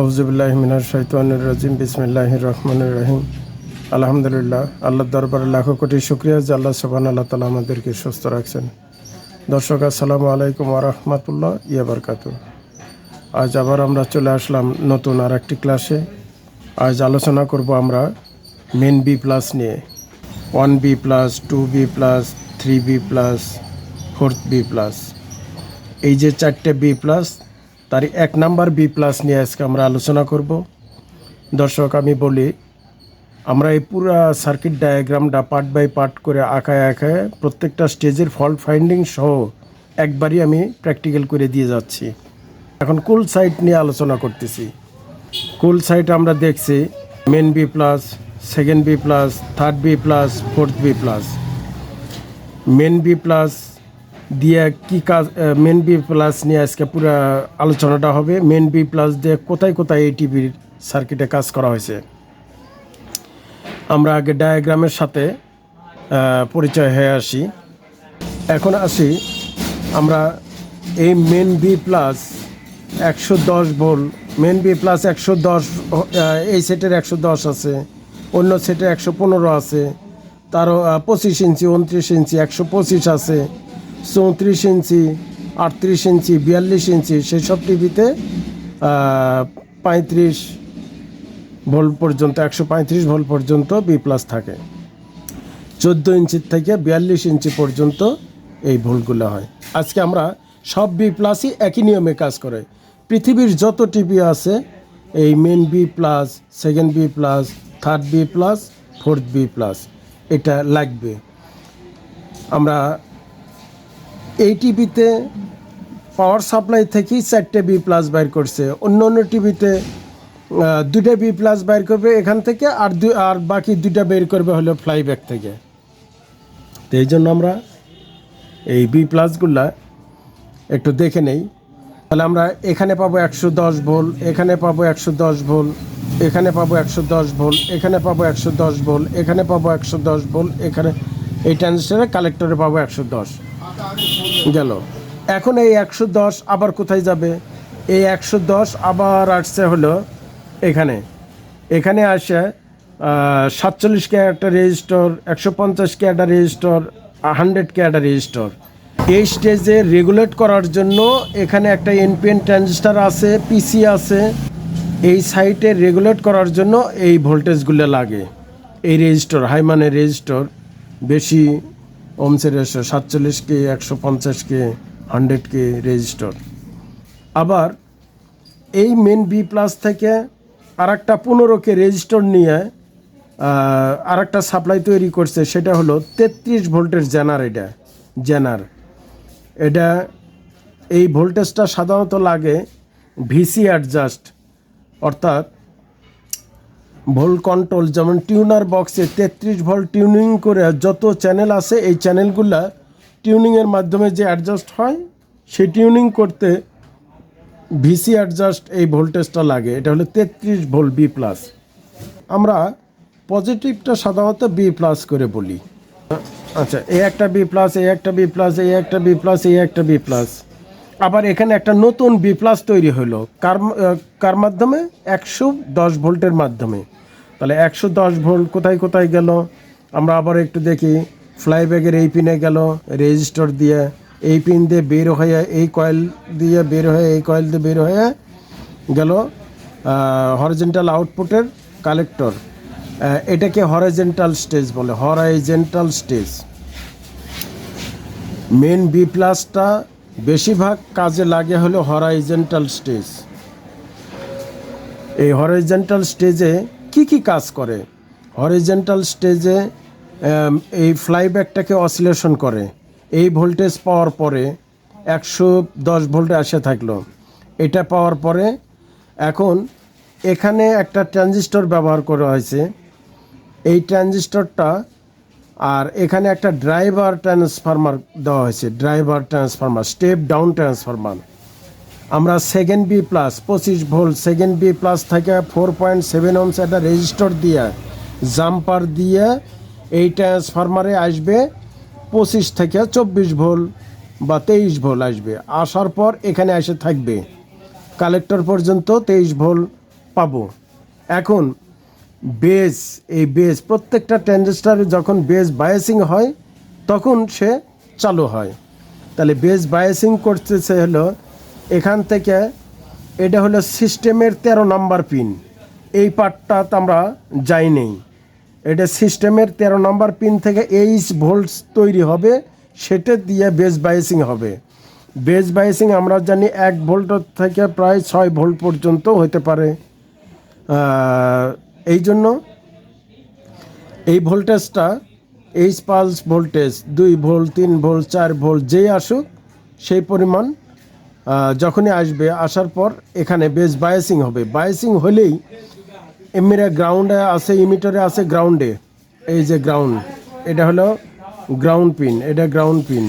আউজুবিল্লাহ মিনার শৈতানুর রাজিম বিসমিল্লাহ রহমানুর রহিম। আলহামদুলিল্লাহ, আল্লাহর দরবারে লাখো কোটি শুক্রিয়া যে আল্লাহ সবান আল্লাহ তালা আমাদেরকে সুস্থ রাখছেন। দর্শক, আসসালামু আলাইকুম আরহামতুল্লাহ ইয়াবারকাতু আজ আবার আমরা চলে আসলাম নতুন আর একটি ক্লাসে। আজ আলোচনা করব আমরা মেন বি প্লাস নিয়ে। One B plus two B plus three B plus fourth B plus এই যে চারটে বি প্লাস তার এক নাম্বার বি প্লাস নিয়ে আজকে আমরা আলোচনা করব। দর্শক, আমি বলি, আমরা এই পুরো সার্কিট ডায়াগ্রামটা পার্ট বাই পার্ট করে আঁকায় আঁকায় প্রত্যেকটা স্টেজের ফল্ট ফাইন্ডিং সহ একবারই আমি প্র্যাকটিক্যাল করে দিয়ে যাচ্ছি। এখন কুল সাইট নিয়ে আলোচনা করতেছি? কুল সাইট আমরা দেখছি? Main B plus second B plus third B plus fourth B plus main B plus দিয়ে কি কাজ মেন বি প্লাস নিয়ে আজকে পুরো আলোচনাটা হবে। মেন বি প্লাস দিয়ে কোথায় কোথায় এই টিভির সার্কিটে কাজ করা হয়েছে? আমরা আগে ডায়াগ্রামের সাথে পরিচয় হয়ে আসি। এখন আসি, আমরা এই মেন বি প্লাস একশো দশ ভোল মেন বি প্লাস একশো দশ এই সেটের একশো দশ আছে, অন্য সেটে একশো পনেরো আছে, তারও পঁচিশ ইঞ্চি, উনত্রিশ ইঞ্চি, একশো পঁচিশ আছে চৌত্রিশ ইঞ্চি, আটত্রিশ ইঞ্চি, বিয়াল্লিশ ইঞ্চি সেই সব টিভিতে পঁয়ত্রিশ ভোল্ট পর্যন্ত, একশো পঁয়ত্রিশ ভোল্ট পর্যন্ত বি প্লাস থাকে। চোদ্দ ইঞ্চির থেকে বিয়াল্লিশ ইঞ্চি পর্যন্ত এই ভোল্টগুলো হয়। আজকে আমরা সব বি প্লাসই একই নিয়মে কাজ করে। পৃথিবীর যত টিভি আছে, এই main B plus second B plus third B plus fourth B plus এটা লাগবে। আমরা এই টিভিতে পাওয়ার সাপ্লাই থেকেই চারটে বি প্লাস বাইর করছে। অন্য অন্য টিভিতে দুটা বি প্লাস বাইর করবে এখান থেকে আর দু, আর বাকি দুটা বের করবে হলো ফ্লাইব্যাক থেকে। তো এই জন্য আমরা এই বি প্লাসগুলা একটু দেখে নেই। তাহলে আমরা এখানে পাবো একশো দশ ভোল, এখানে পাবো একশো দশ ভোল, এখানে পাবো একশো দশ ভোল, এখানে পাবো একশো দশ ভোল, এখানে পাবো একশো দশ ভোল, এখানে এই ট্রানজিস্টারে কালেক্টরে পাবো একশো দশ। গেল। এখন এই একশো দশ আবার কোথায় যাবে? এই একশো দশ আবার আসছে হলো এখানে। এখানে আসে সাতচল্লিশ কে একটা রেজিস্টর, একশো পঞ্চাশ কে একটা রেজিস্টর, হান্ড্রেড কে একটা রেজিস্টর। এই স্টেজে রেগুলেট করার জন্য এখানে একটা এনপিএন ট্রানজিস্টার আছে পিসি আছে। এই সাইটে রেগুলেট করার জন্য এই ভোল্টেজগুলো লাগে। এই রেজিস্টর হাই মানের রেজিস্টর। বেশি ওমসের রেজিস্টর সাতচল্লিশ কে, একশো পঞ্চাশ কে হান্ড্রেড কে রেজিস্টর আবার এই মেন বি প্লাস থেকে আর একটা পনেরো কে রেজিস্টর নিয়ে আর একটা সাপ্লাই তৈরি করছে, সেটা হলো তেত্রিশ ভোল্টের জেনার এটা জেনার এটা এই ভোল্টেজটা সাধারণত লাগে ভিসি অ্যাডজাস্ট অর্থাৎ ভোল্ট কন্ট্রোল যেমন টিউনার বক্সে তেত্রিশ ভোল্ট টিউনিং করে যত চ্যানেল আছে, এই চ্যানেলগুলা টিউনিংয়ের মাধ্যমে যে অ্যাডজাস্ট হয়, সেই টিউনিং করতে ভিসি অ্যাডজাস্ট এই ভোল্টেজটা লাগে। এটা হলো তেত্রিশ ভোল্ট বি প্লাস আমরা পজিটিভটা সাধারণত বি প্লাস করে বলি। আচ্ছা এ একটা বি প্লাস এ একটা বি প্লাস এ একটা বি প্লাস এ একটা বি প্লাস আবার এখানে একটা নতুন বি প্লাস তৈরি হলো। কার কার মাধ্যমে? একশো দশ ভোল্টের মাধ্যমে। তাহলে একশো দশ ভোল্ট কোথায় কোথায় গেল? আমরা আবার একটু দেখি। ফ্লাই ব্যাগের এই পিনে গেল, রেজিস্টার দিয়ে। এই পিন দিয়ে বের হয়ে, এই কয়েল দিয়ে বের হয়ে, এই কয়েল দিয়ে বের হয়ে গেল হরিজেন্টাল আউটপুটের কালেক্টর এটাকে হরাইজেন্টাল স্টেজ বলে। হরাইজেন্টাল স্টেজ মেন বি প্লাসটা বেশিরভাগ কাজে লাগে হলো হরাইজেন্টাল স্টেজ এই হরাইজেন্টাল স্টেজে কি কি কাজ করে? হরাইজেন্টাল স্টেজে এই ফ্লাইব্যাকটাকে অসিলেশন করে। এই ভোল্টেজ পাওয়ার পরে একশো দশ ভোল্টে আসে থাকল। এটা পাওয়ার পরে এখন এখানে একটা ট্রানজিস্টর ব্যবহার করা হয়েছে। এই ট্রানজিস্টরটা আর এখানে একটা ড্রাইভার ট্রান্সফরমার দেওয়া হয়েছে, driver transformer, step down transformer. আমরা সেকেন্ড বি প্লাস পঁচিশ ভোল্ট সেকেন্ড বি প্লাস থেকে ফোর পয়েন্ট সেভেন ওমস একটা রেজিস্টর দিয়ে জাম্পার দিয়ে এই ট্রান্সফরমারে আসবে, পঁচিশ থেকে চব্বিশ ভোল্ট বা তেইশ ভোল্ট আসবে। আসার পর এখানে এসে থাকবে। কালেক্টর পর্যন্ত তেইশ ভোল্ট পাবো। এখন বেস এই বেস প্রত্যেকটা ট্রানজিস্টারে যখন বেস বায়াসিং হয়, তখন সে চালু হয়। তাহলে বেস বায়াসিং করতেছে হলো, এখান থেকে এটা হলো সিস্টেমের তেরো নাম্বার পিন। এই পার্টটা তো আমরা যাই নেই। এটা সিস্টেমের তেরো নম্বর পিন থেকে এইচ ভোল্টস তৈরি হবে, সেটা দিয়ে বেস বাইসিং হবে। বেস বাইসিং আমরা জানি এক ভোল্ট থেকে প্রায় ছয় ভোল্ট পর্যন্ত হতে পারে। এই জন্য এই ভোল্টেজটা এইচ পালস ভোল্টেজ দুই ভোল্ট তিন ভোল্ট চার ভোল্ট যেই আসুক, সেই পরিমাণ যখনই আসবে, আসার পর এখানে বেশ বায়াসিং হবে। বায়াসিং হলেই এমনিরা গ্রাউন্ডে আছে ইমিটারে আছে গ্রাউন্ডে এই যে গ্রাউন্ড এটা হলো গ্রাউন্ড পিন এটা গ্রাউন্ড পিন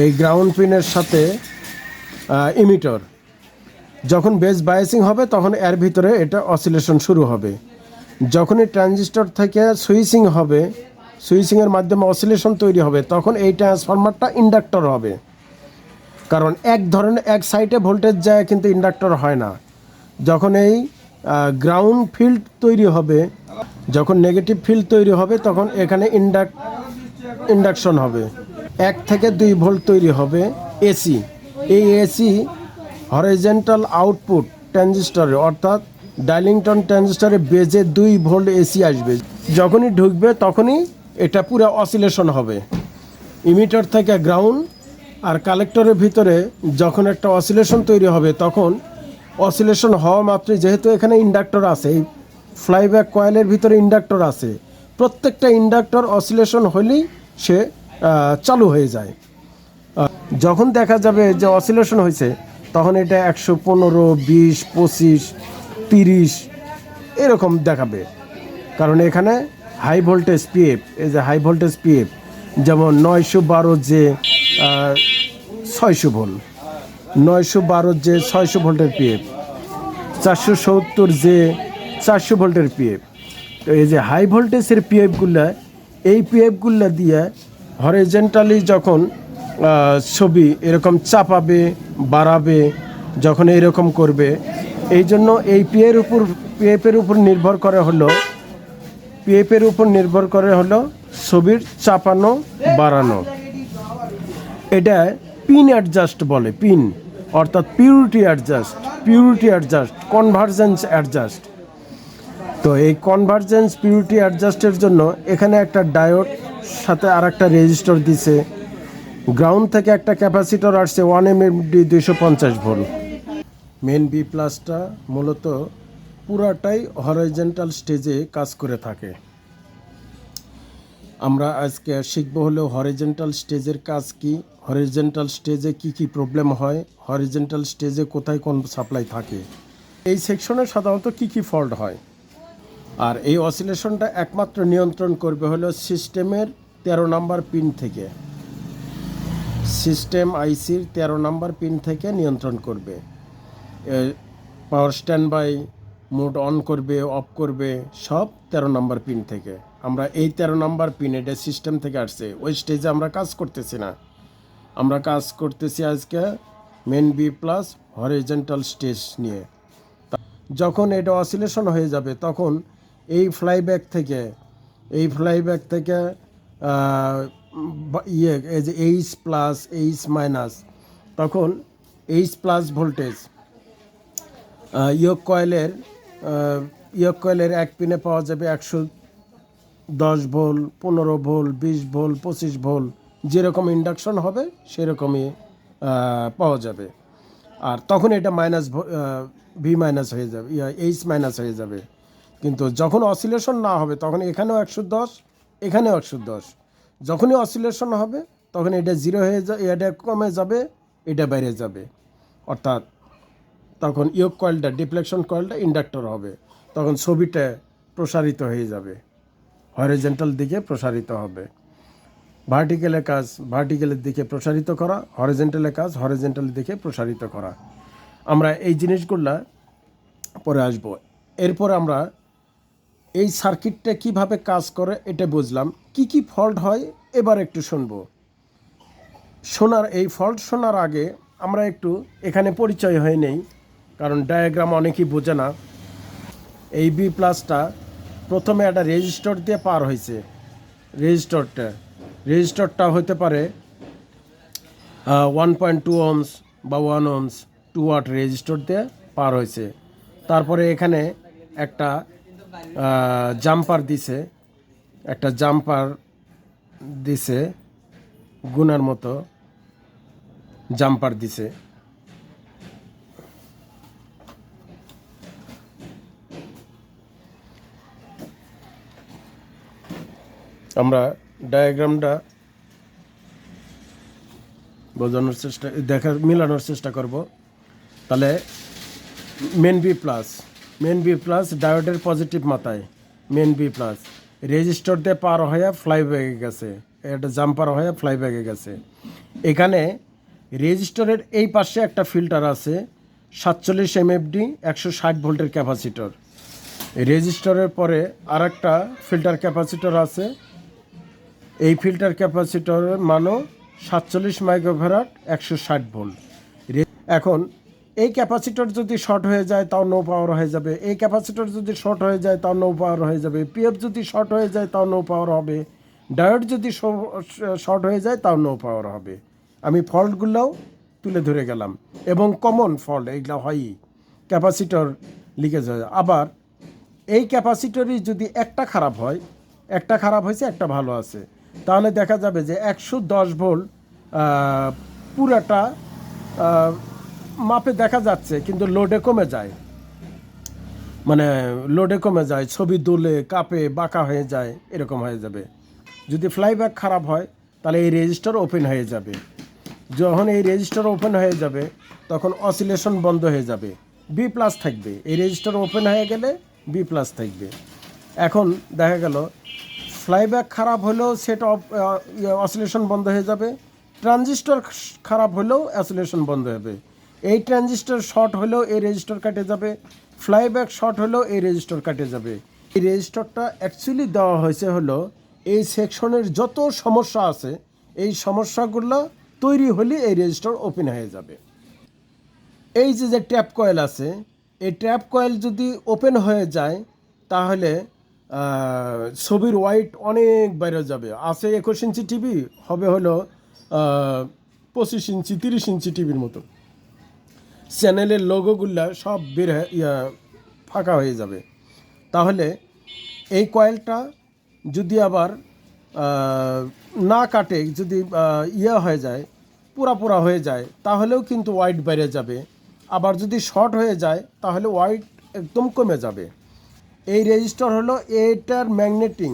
এই গ্রাউন্ড পিনের সাথে ইমিটর যখন বেস বায়াসিং হবে, তখন এর ভিতরে এটা অসিলেশন শুরু হবে। যখনই ট্রানজিস্টর থেকে সুইচিং হবে সুইচিংয়ের মাধ্যমে অসিলেশন তৈরি হবে, তখন এই ট্রান্সফরমারটা ইন্ডাক্টর হবে। কারণ এক ধরনের এক সাইডে ভোল্টেজ যায়, কিন্তু ইন্ডাক্টর হয় না। যখন এই গ্রাউন্ড ফিল্ড তৈরি হবে, যখন নেগেটিভ ফিল্ড তৈরি হবে, তখন এখানে ইন্ডাক ইন্ডাকশন হবে। এক থেকে দুই ভোল্ট তৈরি হবে এসি এই এসি হরিজেন্টাল আউটপুট ট্রানজিস্টরে, অর্থাৎ ডাইলিংটন ট্রানজিস্টরে বেজে দুই ভোল্ট এসি আসবে। যখনই ঢুকবে, তখনই এটা পুরো অসিলেশন হবে। ইমিটার থেকে গ্রাউন্ড আর কালেক্টরের ভিতরে যখন একটা অসিলেশন তৈরি হবে, তখন অসিলেশন হওয়া মাত্রই যেহেতু এখানে ইন্ডাক্টর আছে, এই ফ্লাইব্যাক কয়েলের ভিতরে ইন্ডাক্টর আছে, প্রত্যেকটা ইন্ডাক্টর অসিলেশন হলেই সে চালু হয়ে যায়। যখন দেখা যাবে যে অসিলেশন হয়েছে তখন এটা একশো পনেরো, বিশ, পঁচিশ, তিরিশ এরকম দেখাবে। কারণ এখানে হাই ভোল্টেজ পিএফ এই যে হাই ভোল্টেজ পিএফ যেমন নয়শো বারো যে ছয়শো ভোল্ট, নয়শো বারো যে ছয়শো ভোল্টের পিএফ চারশো সত্তর যে চারশো ভোল্টের পিএফ তো এই যে হাই ভোল্টেজের পিএফগুলো এই পিএফগুলো দিয়ে হরিজেন্টালি যখন ছবি এরকম চাপাবে, বাড়াবে, যখন এরকম করবে। এই জন্য এই পিএর উপর, পিএফের উপর নির্ভর করে হলো, পিএফের উপর নির্ভর করে হলো ছবির চাপানো, বাড়ানো। এটা পিন অ্যাডজাস্ট বলে পিন অর্থাৎ purity adjust purity adjust convergence adjust তো এই কনভার্জেন্স পিউরিটি অ্যাডজাস্টের জন্য এখানে একটা ডায়োড সাথে আর একটা রেজিস্টার দিছে। গ্রাউন্ড থেকে একটা ক্যাপাসিটর আসছে ওয়ান এম ডি দুইশো পঞ্চাশ ভোল্ট। মেন বি প্লাসটা মূলত পুরাটাই হরাইজেন্টাল স্টেজে কাজ করে থাকে। আমরা আজকে শিখব হলো হরিজেন্টাল স্টেজের কাজ কি হরিজেন্টাল স্টেজে কি কি প্রবলেম হয় হরিজেন্টাল স্টেজে কোথায় কোন সাপ্লাই থাকে। এই সেকশনে সাধারণত কি কি ফল্ট হয়। আর এই অসিলেশনটা একমাত্র নিয়ন্ত্রণ করবে হলো সিস্টেমের তেরো নাম্বার পিন থেকে। সিস্টেম আইসির তেরো নাম্বার পিন থেকে নিয়ন্ত্রণ করবে। Power standby mode on করবে, অফ করবে, সব তেরো নাম্বার পিন থেকে। আমরা এই তেরো নাম্বার পিন এটা সিস্টেম থেকে আসছে, ওই স্টেজে আমরা কাজ করতেছি না। আমরা কাজ করতেছি আজকে main B plus horizontal stage নিয়ে। যখন এটা অসিলেশন হয়ে যাবে, তখন এই ফ্লাইব্যাক থেকে, এই ফ্লাইব্যাক থেকে ইয়ে যে এইচ প্লাস এইচ মাইনাস তখন এইচ প্লাস ভোল্টেজ ইয়ক কয়েলের ইয়ক কয়েলের এক পিনে পাওয়া যাবে একশো দশ ভোল, পনেরো ভোল, বিশ ভোল, পঁচিশ ভোল, যেরকম ইন্ডাকশন হবে সেরকমই পাওয়া যাবে। আর তখন এটা মাইনাস ভি মাইনাস হয়ে যাবে এইচ মাইনাস হয়ে যাবে। কিন্তু যখন অসিলেশন না হবে, তখন এখানেও একশো দশ, এখানেও একশো দশ। যখনই অসিলেশন হবে, তখন এটা জিরো হয়ে যাবে এটা কমে যাবে, এটা বাইরে যাবে। অর্থাৎ তখন ইয়োগ কয়েলটা ডিফ্লেকশন কয়েলটা ইন্ডাক্টর হবে। তখন ছবিটা প্রসারিত হয়ে যাবে। হরিজেন্টাল দিকে প্রসারিত হবে। ভার্টিক্যালের কাজ ভার্টিক্যালের দিকে প্রসারিত করা হরিজেন্টালের কাজ হরিজেন্টাল দিকে প্রসারিত করা। আমরা এই জিনিসগুলা পরে আসব। এরপর আমরা এই সার্কিটটা কীভাবে কাজ করে এটা বুঝলাম। কি কি ফল্ট হয়, এবার একটু শুনব। শোনার এই ফল্ট শোনার আগে আমরা একটু এখানে পরিচয় হয়ে নেই, কারণ ডায়াগ্রাম অনেকেই বোঝে না। এই বি প্লাসটা প্রথমে একটা রেজিস্টর দিয়ে পার হয়েছে। রেজিস্টরটা রেজিস্টরটা হতে পারে ওয়ান পয়েন্ট টু ওমস বা one ohms two watt resistor দিয়ে পার হয়েছে। তারপরে এখানে একটা জাম্পার দিছে, একটা জাম্পার দিছে, গুনার মতো জাম্পার দিছে। আমরা ডায়াগ্রামটা বোঝানোর চেষ্টা দেখার মিলানোর চেষ্টা করব। তাহলে main B plus main B plus ডায়োডের positive মাথায় মেন বি প্লাস রেজিস্টার দিয়ে পার হয়ে ফ্লাই ব্যাগে গেছে। এটা জাম্পার হয়ে ফ্লাই ব্যাগে গেছে। এখানে রেজিস্টারের এই পাশে একটা ফিল্টার আছে, সাতচল্লিশ এম এমএফডি একশো ষাট ভোল্টের ক্যাপাসিটর রেজিস্টারের পরে আর একটা ফিল্টার ক্যাপাসিটর আছে। এই ফিল্টার ক্যাপাসিটরের মানও সাতচল্লিশ মাইক্রোভেরাট একশো ষাট ভোল্ট। এখন এই ক্যাপাসিটর যদি শর্ট হয়ে যায়, তাও নো পাওয়ার হয়ে যাবে। এই ক্যাপাসিটর যদি শর্ট হয়ে যায়, তাও নো পাওয়ার হয়ে যাবে। পিএফ যদি শর্ট হয়ে যায়, তাও নো পাওয়ার হবে। ডায়োড যদি শর্ট হয়ে যায়, তাও নো পাওয়ার হবে। আমি ফল্টগুলোও তুলে ধরে গেলাম। এবং কমন ফল্ট এইগুলো হয়ই। ক্যাপাসিটর লিকেজ হয় আবার এই ক্যাপাসিটরই যদি একটা খারাপ হয়, একটা খারাপ হয়েছে, একটা ভালো আছে। তাহলে দেখা যাবে যে একশো দশ ভোল্ট পুরাটা মাপে দেখা যাচ্ছে, কিন্তু লোডে কমে যায়। মানে লোডে কমে যায়, ছবি দুলে কাপে, বাঁকা হয়ে যায়, এরকম হয়ে যাবে। যদি ফ্লাইব্যাক খারাপ হয়, তাহলে এই রেজিস্টার ওপেন হয়ে যাবে। যখন এই রেজিস্টার ওপেন হয়ে যাবে, তখন অসিলেশন বন্ধ হয়ে যাবে। বি প্লাস থাকবে। এই রেজিস্টার ওপেন হয়ে গেলে বি প্লাস থাকবে। এখন দেখা গেল ফ্লাইব্যাক খারাপ হলেও সেট অফ অসিলেশন বন্ধ হয়ে যাবে। ট্রানজিস্টর খারাপ হলেও অসিলেশন বন্ধ হবে। এই ট্রানজিস্টর শর্ট হলেও এই রেজিস্টার কাটে যাবে, ফ্লাইব্যাক শর্ট হলেও এই রেজিস্টার কাটে যাবে। এই রেজিস্টারটা অ্যাকচুয়ালি দেওয়া হয়েছে হলো এই সেকশনের যত সমস্যা আছে, এই সমস্যাগুলো তৈরি হলে এই রেজিস্টার ওপেন হয়ে যাবে। এই যে যে ট্যাপ কয়েল আছে, এই ট্যাপ কয়েল যদি ওপেন হয়ে যায়, তাহলে ছবির হোয়াইট অনেক বাইরে যাবে। আছে একুশ ইঞ্চি টিভি হবে হলো পঁচিশ ইঞ্চি, তিরিশ ইঞ্চি টিভির মতো। চ্যানেলের লোগোগুলা সব বের ফাঁকা হয়ে যাবে। তাহলে এই কয়েলটা যদি আবার না কাটে, যদি ইয়া হয়ে যায় পুরা পুরা হয়ে যায়, তাহলেও কিন্তু হোয়াইট বেড়ে যাবে। আবার যদি শর্ট হয়ে যায়, তাহলে হোয়াইট একদম কমে যাবে। এই রেজিস্টার হলো এটার ম্যাগনেটিং,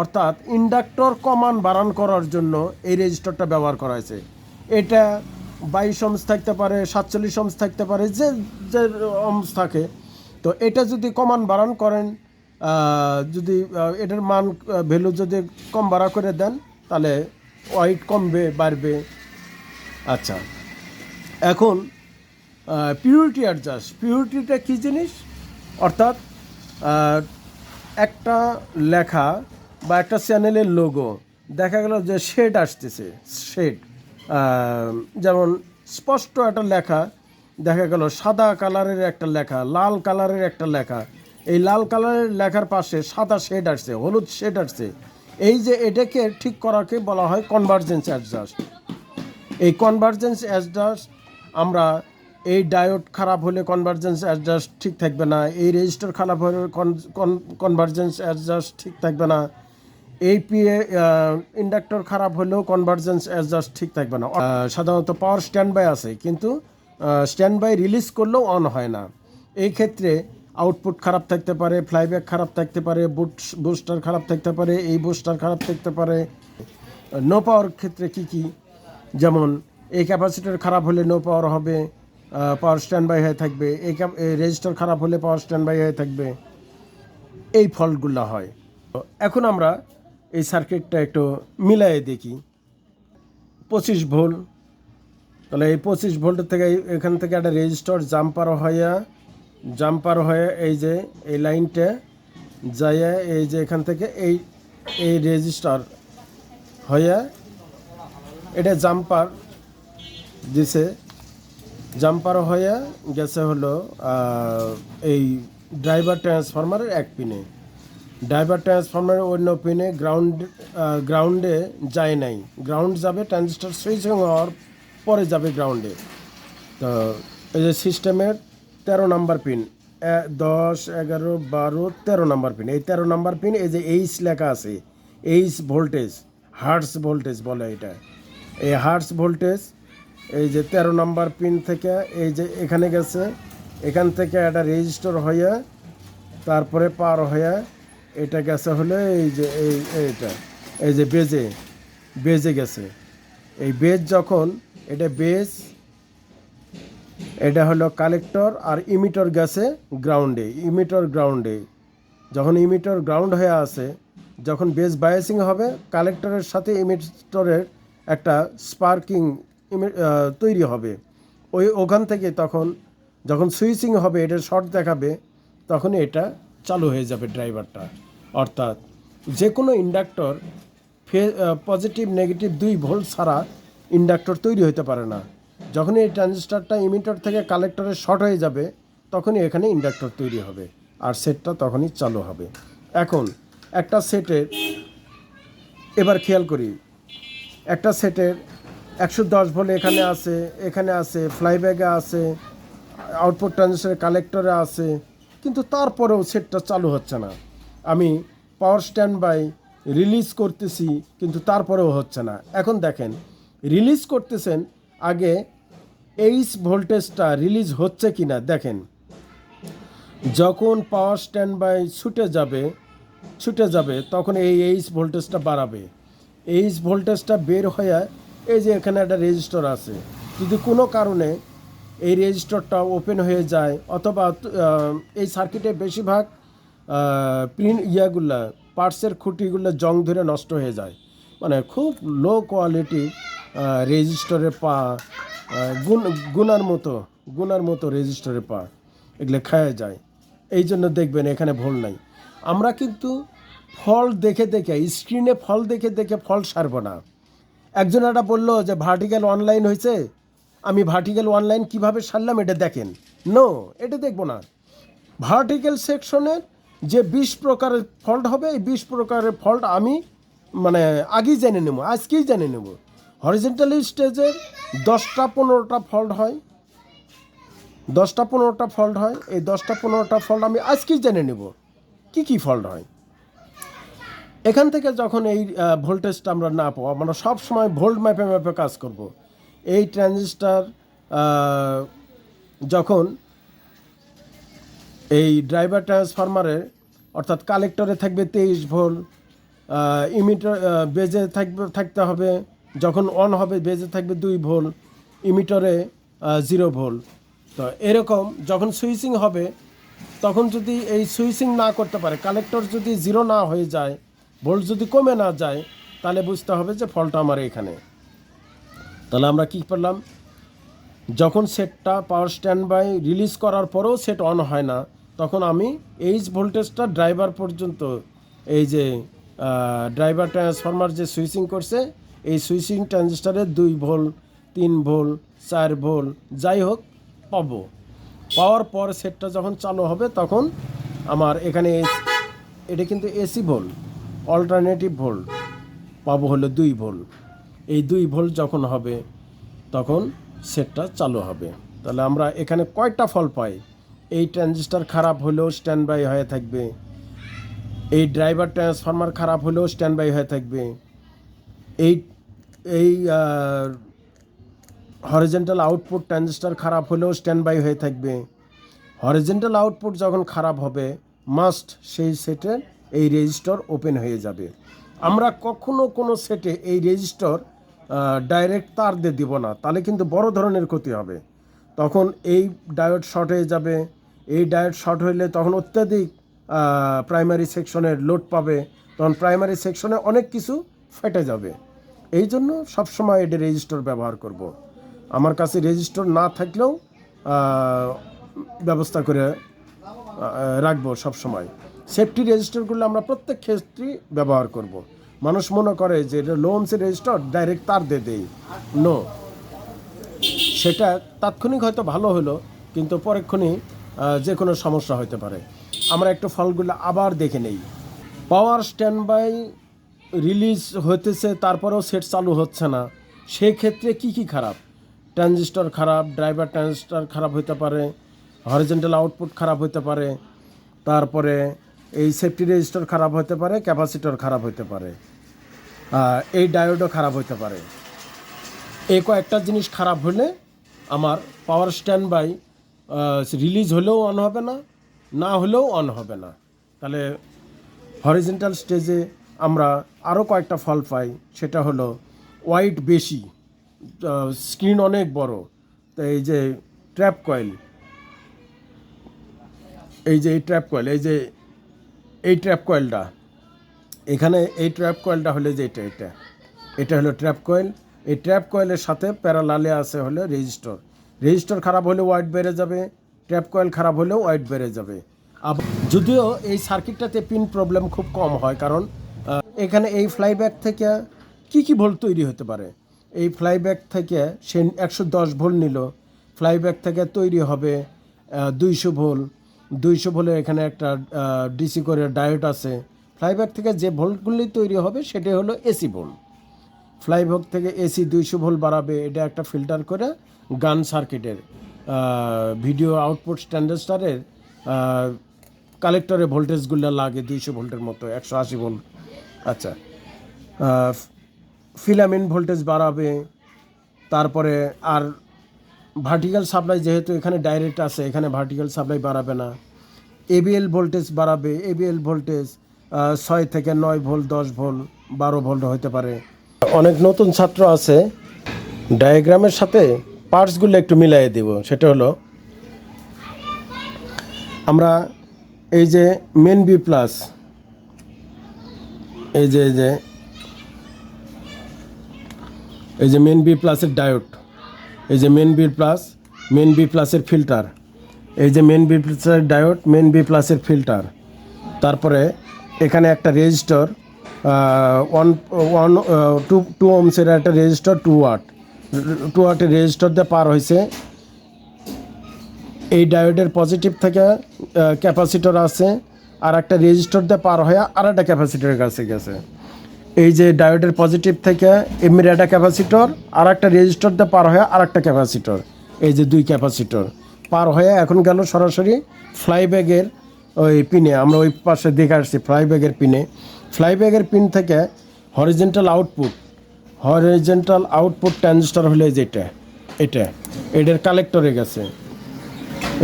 অর্থাৎ ইন্ডাক্টর কমান বাড়ান করার জন্য এই রেজিস্টারটা ব্যবহার করা হয়েছে। এটা বাইশ অংশ থাকতে পারে, সাতচল্লিশ অংশ থাকতে পারে, যে যে অংশ থাকে। তো এটা যদি কমান বাড়ান করেন যদি এটার মান ভ্যালু যদি কম বাড়া করে দেন, তাহলে ওয়াইট কমবে, বাড়বে। আচ্ছা। এখন পিউরিটি অ্যাডজাস্ট পিউরিটিটা কী জিনিস? অর্থাৎ একটা লেখা বা একটা চ্যানেলের লোগো দেখা গেল যে শেড আসতেছে শেড যেমন স্পষ্ট একটা লেখা, দেখা গেল সাদা কালারের একটা লেখা, লাল কালারের একটা লেখা। এই লাল কালারের লেখার পাশে সাদা শেড আসছে, হলুদ শেড আসছে। এই যে এটাকে ঠিক করাকে বলা হয় কনভার্জেন্স অ্যাডজাস্ট এই কনভার্জেন্স অ্যাডজাস্ট আমরা এই ডায়োড খারাপ হলে কনভার্জেন্স অ্যাডজাস্ট ঠিক থাকবে না, এই রেজিস্টার খারাপ হলে কনভার্জেন্স অ্যাডজাস্ট ঠিক থাকবে না। এই পিএ ইন্ডাক্টর খারাপ হলেও কনভার্জেন্স অ্যাডজাস্ট ঠিক থাকবে না। সাধারণত পাওয়ার স্ট্যান্ড বাই আছে, কিন্তু স্ট্যান্ড বাই রিলিজ করলেও অন হয় না। এই ক্ষেত্রে আউটপুট খারাপ থাকতে পারে ফ্লাইব্যাক খারাপ থাকতে পারে বুট বুস্টার খারাপ থাকতে পারে, এই বুস্টার খারাপ থাকতে পারে। নো পাওয়ার ক্ষেত্রে কি কি? যেমন এই ক্যাপাসিটার খারাপ হলে নো পাওয়ার হবে পাওয়ার স্ট্যান্ড বাই হয়ে থাকবে এই রেজিস্টার খারাপ হলে পাওয়ার স্ট্যান্ড বাই হয়ে থাকবে। এই ফল্টগুলো হয়। এখন আমরা এই সার্কিটটা একটু মিলাই দেখি। পঁচিশ ভোল্ট। তাহলে এই পঁচিশ ভোল্টের থেকে এখান থেকে একটা রেজিস্টার জাম্পার হয়ে জাম্পার হয়ে এই যে এই লাইনটা যাইয়া এই যে এখান থেকে এই এই রেজিস্টার হয়ে এটা জাম্পার দিছে। জাম্পার হয়ে গেছে হলো এই ড্রাইভার ট্রান্সফরমারের এক পিনে ড্রাইভার ট্রান্সফরমারের অন্য পিনে গ্রাউন্ড গ্রাউন্ডে যায় নাই। গ্রাউন্ড যাবে ট্রানজিস্টার সুইচিং হওয়ার পরে যাবে গ্রাউন্ডে তো এই যে সিস্টেমের তেরো নাম্বার পিন দশ, এগারো, বারো, তেরো নাম্বার পিন এই তেরো নাম্বার পিন এই যে এইচ লেখা আছে এইচ ভোল্টেজ হার্টস ভোল্টেজ বলে এটা। এই হার্টস ভোল্টেজ এই যে তেরো নাম্বার পিন থেকে, এই যে এখানে গেছে, এখান থেকে একটা রেজিস্টার হয়ে, তারপরে পার হয়ে এটা গেছে হলে এই যে, এই, এইটা, এই যে বেজে বেজে গেছে। এই বেজ যখন, এটা বেজ, এটা হলো কালেক্টর আর ইমিটর গেছে গ্রাউন্ডে, ইমিটর গ্রাউন্ডে। যখন ইমিটর গ্রাউন্ড হয়ে আছে, যখন বেস বায়াসিং হবে, কালেক্টরের সাথে ইমিটরের একটা স্পার্কিং তৈরি হবে। ওই, ওখান থেকে তখন, যখন সুইচিং হবে, এটা শর্ট দেখাবে তখন এটা চালু হয়ে যাবে ড্রাইভারটা। অর্থাৎ যে কোনো ইন্ডাক্টর ফে পজিটিভ নেগেটিভ দুই ভোল্ট ছাড়া ইন্ডাক্টর তৈরি হতে পারে না। যখনই এই ট্রানজিস্টারটা ইমিটার থেকে কালেক্টরে শর্ট হয়ে যাবে, তখনই এখানে ইন্ডাক্টর তৈরি হবে আর সেটটা তখনই চালু হবে। এখন একটা সেটের এবার খেয়াল করি, একটা সেটের একশো দশ ভোল্ট এখানে আছে এখানে আছে ফ্লাইব্যাগে আছে আউটপুট ট্রানজিস্টারের কালেক্টরে আছে, কিন্তু তারপরেও সেটটা চালু হচ্ছে না। আমি পাওয়ার স্ট্যান্ড বাই রিলিজ করতেছি, কিন্তু তারপরেও হচ্ছে না। এখন দেখেন রিলিজ করতেছেন, আগে এইচ ভোল্টেজটা রিলিজ হচ্ছে কি না দেখেন। যখন পাওয়ার স্ট্যান্ড বাই ছুটে যাবে ছুটে যাবে, তখন এই এইচ ভোল্টেজটা বাড়াবে। এইচ ভোল্টেজটা বের হয়ে এই যে এখানে একটা রেজিস্টার আছে। যদি কোনো কারণে এই রেজিস্টারটা ওপেন হয়ে যায়, অথবা এই সার্কিটে বেশিরভাগ প্রিন্ট ইয়াগুলা পার্টসের খুঁটিগুলো জং ধরে নষ্ট হয়ে যায়। মানে খুব লো কোয়ালিটি রেজিস্টারের পা গুণ, গুনার মতো গুনার মতো রেজিস্টারের পা, এগুলো খাওয়া যায়। এই জন্য দেখবেন এখানে ভুল নাই। আমরা কিন্তু ফল দেখে দেখে স্ক্রিনে ফল দেখে দেখে ফল সারবো না। একজন একটা বলল যে ভার্টিক্যাল অনলাইন হয়েছে? আমি ভার্টিক্যাল অনলাইন কীভাবে সারলাম এটা দেখেন। নো এটা দেখব না। ভার্টিক্যাল সেকশনের যে বিশ প্রকারের ফল্ট হবে, এই বিশ প্রকারের ফল্ট আমি মানে আগেই জেনে নেব, আজকেই জেনে নেব। হরিজেন্টাল স্টেজের দশটা পনেরোটা ফল্ট হয়, দশটা পনেরোটা ফল্ট হয়, এই দশটা পনেরোটা ফল্ট আমি আজকেই জেনে নেব, কি কি ফল্ট হয়। এখান থেকে যখন এই ভোল্টেজটা আমরা না পাবো আমরা সব সময় ভোল্ট ম্যাপে ম্যাপে কাজ করব। এই ট্রানজিস্টার যখন এই ড্রাইভার ট্রান্সফরমারে অর্থাৎ কালেক্টরে থাকবে তেইশ ভোল্ট ইমিটার বেজে থাকবে থাকতে হবে, যখন অন হবে বেজে থাকবে দুই ভোল্ট ইমিটারে জিরো ভোল্ট তো এরকম যখন সুইচিং হবে, তখন যদি এই সুইচিং না করতে পারে, কালেক্টর যদি জিরো না হয়ে যায় ভোল্ট যদি কমে না যায়, তাহলে বুঝতে হবে যে ফলটা আমার এখানে। তাহলে আমরা কী করলাম? যখন সেটটা পাওয়ার স্ট্যান্ড বাই রিলিজ করার পরেও সেট অন হয় না তখন আমি এইচ ভোল্টেজটা ড্রাইভার পর্যন্ত, এই যে ড্রাইভার ট্রান্সফরমার যে সুইচিং করছে, এই সুইচিং ট্রানজিস্টারে দুই ভোল তিন ভোল চার ভোল যাই হোক, পাব। পাওয়ার পর সেটটা যখন চালু হবে, তখন আমার এখানে এটা কিন্তু এসি ভোল্ট অল্টারনেটিভ ভোল্ট পাবো হলো দুই ভোল এই দুই ভোল যখন হবে, তখন সেটটা চালু হবে। তাহলে আমরা এখানে কয়টা ফল পাই? এই ট্রানজিস্টার খারাপ হলেও স্ট্যান্ড বাই হয়ে থাকবে। এই ড্রাইভার ট্রান্সফরমার খারাপ হলেও স্ট্যান্ড বাই হয়ে থাকবে। এই এই হরিজেন্টাল আউটপুট ট্রানজিস্টার খারাপ হলেও স্ট্যান্ড বাই হয়ে থাকবে। হরিজেন্টাল আউটপুট যখন খারাপ হবে মাস্ট সেই সেটের এই রেজিস্টর ওপেন হয়ে যাবে। আমরা কখনো কোনো সেটে এই রেজিস্টর ডাইরেক্ট তার দিয়ে দিব না, তাহলে কিন্তু বড় ধরনের ক্ষতি হবে। তখন এই ডায়োড শর্ট হয়ে যাবে। এই ডায়েট শর্ট হইলে তখন অত্যাধিক প্রাইমারি সেকশনের লোড পাবে। তখন প্রাইমারি সেকশনে অনেক কিছু ফেটে যাবে। এই জন্য সবসময় এটা রেজিস্টর ব্যবহার করব। আমার কাছে রেজিস্টর না থাকলেও ব্যবস্থা করে রাখব সবসময়। সেফটি রেজিস্টারগুলো আমরা প্রত্যেক ক্ষেত্রেই ব্যবহার করব। মানুষ মনে করে যে এটা লোনসের রেজিস্টার ডাইরেক্ট তার দিয়ে দেই। নো সেটা তাৎক্ষণিক হয়তো ভালো হলো কিন্তু পরেক্ষণই আহ, যে কোনো সমস্যা হতে পারে। আমরা একটু ফলগুলো আবার দেখে নেই। পাওয়ার স্ট্যান্ড বাই রিলিজ হতেছে তারপরেও সেট চালু হচ্ছে না। সেই ক্ষেত্রে কি কি খারাপ? ট্রানজিস্টর খারাপ, ড্রাইভার ট্রানজিস্টর খারাপ হতে পারে, হরিজেন্টাল আউটপুট খারাপ হতে পারে, তারপরে এই সেফটি রেজিস্টার খারাপ হতে পারে, ক্যাপাসিটর খারাপ হতে পারে এই ডায়োডও খারাপ হতে পারে। এই কয়েকটা জিনিস খারাপ হলে আমার পাওয়ার স্ট্যান্ড বাই রিলিজ হলেও অন হবে না না হলেও অন হবে না। তাহলে হরিজেন্টাল স্টেজে আমরা আরও কয়েকটা ফল পাই, সেটা হলো ওয়াইট বেশি স্ক্রিন অনেক বড়। তো এই যে ট্র্যাপ কয়েল এই যে এই ট্র্যাপ কয়েল এই যে এই ট্র্যাপ কয়েলটা এখানে এই ট্র্যাপ কয়েলটা হলে যে এটা এটা এটা হলো ট্র্যাপ কয়েল এই ট্র্যাপ কয়েলের সাথে প্যারালালে আছে হলো রেজিস্টর রেজিস্টর খারাপ হলে ওয়াইট বেড়ে যাবে ট্র্যাপ কয়েল খারাপ হলেও ওয়াইট বেড়ে যাবে। যদিও এই সার্কিটটাতে পিন প্রবলেম খুব কম হয়, কারণ এখানে এই ফ্লাইব্যাক থেকে কি কি ভোল্ট তৈরি হতে পারে? এই ফ্লাইব্যাক থেকে সে একশো দশ ভোল্ট নিল ফ্লাইব্যাক থেকে তৈরি হবে দুইশো ভোল্ট দুইশো ভোল্টের এখানে একটা ডিসি করে ডায়োড আছে। ফ্লাইব্যাক থেকে যে ভোল্টগুলি তৈরি হবে সেটা হলো এসি ভোল্ট ফ্লাইভক থেকে এসি দুইশো ভোল্ট বাড়াবে, এটা একটা ফিল্টার করে গান সার্কিটের ভিডিও আউটপুট স্ট্যান্ডার্ডারের কালেক্টরে ভোল্টেজগুলো লাগে দুইশো ভোল্টের মতো, একশো আশি ভোল্ট। আচ্ছা ফিলামেন্ট ভোল্টেজ বাড়াবে, তারপরে আর ভার্টিক্যাল সাপ্লাই যেহেতু এখানে ডাইরেক্ট আছে, এখানে ভার্টিক্যাল সাপ্লাই বাড়াবে না। এবিএল ভোল্টেজ বাড়াবে এবিএল ভোল্টেজ ছয় থেকে নয় ভোল্ট, দশ ভোল্ট, বারো ভোল্ট হতে পারে। অনেক নতুন ছাত্র আছে, ডায়াগ্রামের সাথে পার্টসগুলো একটু মিলাই দেব, সেটা হলো আমরা এই যে মেন বি প্লাস এই যে এই যে এই যে মেন বি প্লাসের ডায়োড এই যে main B plus main B প্লাসের ফিল্টার এই যে মেন বি প্লাসের ডায়োড মেন বি প্লাসের ফিল্টার তারপরে এখানে একটা resistor one one two two ওমসের একটা রেজিস্টর টু ওয়াট টু ওয়াটের রেজিস্টর দিয়ে পার হয়েছে। এই ডায়োডের পজিটিভ থেকে ক্যাপাসিটর আছে, আর একটা রেজিস্টর দিয়ে পার হয়ে আর একটা ক্যাপাসিটরের কাছে গেছে। এই যে ডায়োডের পজিটিভ থেকে, এমনি একটা ক্যাপাসিটর আর একটা রেজিস্টর দিয়ে পার হয়ে আর একটা ক্যাপাসিটর এই যে দুই ক্যাপাসিটর পার হয়ে এখন গেল সরাসরি ফ্লাই ব্যাগের ওই পিনে আমরা ওই পাশে দেখে আসছি ফ্লাই ব্যাগের পিনে ফ্লাই ব্যাগের পিন থেকে horizontal output horizontal output transistor হলে যেটা এটা এটার কালেক্টরে গেছে।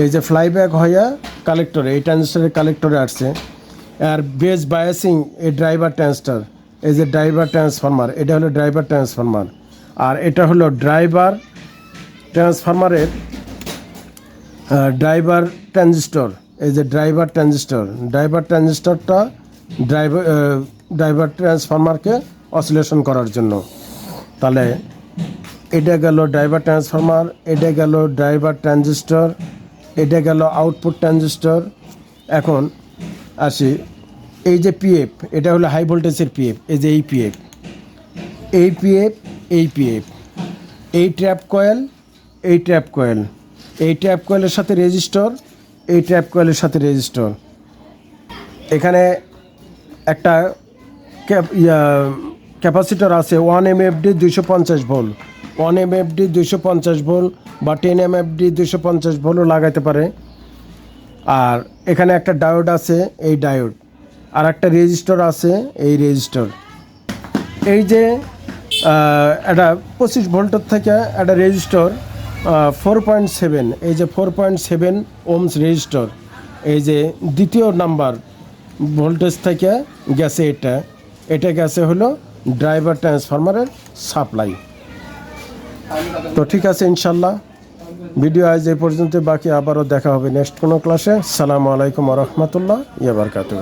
এই যে ফ্লাইব্যাক হয়ে কালেক্টরে, এই ট্রানজিস্টারের কালেক্টরে আসছে। আর বেস বায়াসিং, এই ড্রাইভার ট্রান্সটার এই যে ড্রাইভার ট্রান্সফরমার, এটা হলো ড্রাইভার ট্রান্সফরমার। আর এটা হলো ড্রাইভার ট্রান্সফরমারের ড্রাইভার ট্রানজিস্টর, এই যে ড্রাইভার ট্রানজিস্টর। ড্রাইভার ট্রানজিস্টরটা ড্রাইভার ড্রাইভার ট্রান্সফরমারকে অসিলেশন করার জন্য। তাহলে এটা গেল ড্রাইভার ট্রান্সফরমার এটা গেল ড্রাইভার ট্রানজিস্টর এটা গেল আউটপুট ট্রানজিস্টর এখন আসি এই যে পিএফ এটা হলো হাই ভোল্টেজের পিএফ এই যে এই পিএফ এই পিএফ এই পিএফ এই ট্র্যাপ কয়েল এই ট্র্যাপ কয়েল এই ট্র্যাপ কয়েলের সাথে রেজিস্টর এই ট্র্যাপ কয়েলের সাথে রেজিস্টর এখানে একটা ইয়া, ক্যাপাসিটর আছে ওয়ান এম এফ ডি দুইশো পঞ্চাশ volt one M F D দুইশো পঞ্চাশ ভোল্ট বা টেন এম এফ ডি দুইশো পঞ্চাশ ভোল্টও লাগাতে পারে। আর এখানে একটা ডায়োড আছে, এই ডায়োড। আর একটা রেজিস্টর আছে, এই রেজিস্টর। এই যে একটা পঁচিশ ভোল্টের থেকে একটা রেজিস্টর ফোর পয়েন্ট সেভেন এই যে four point seven ohms resistor. এই যে দ্বিতীয় নাম্বার ভোল্টেজ থেকে গেছে এটা। এটা গেছে হলো ড্রাইভার ট্রান্সফরমারের সাপ্লাই। তো ঠিক আছে, ইনশাল্লাহ। ভিডিও আজ এই পর্যন্ত বাকি আবারও দেখা হবে নেক্সট কোনো ক্লাসে। সালামু আলাইকুম রহমতুল্লাহ ইয়াবারকাতুহ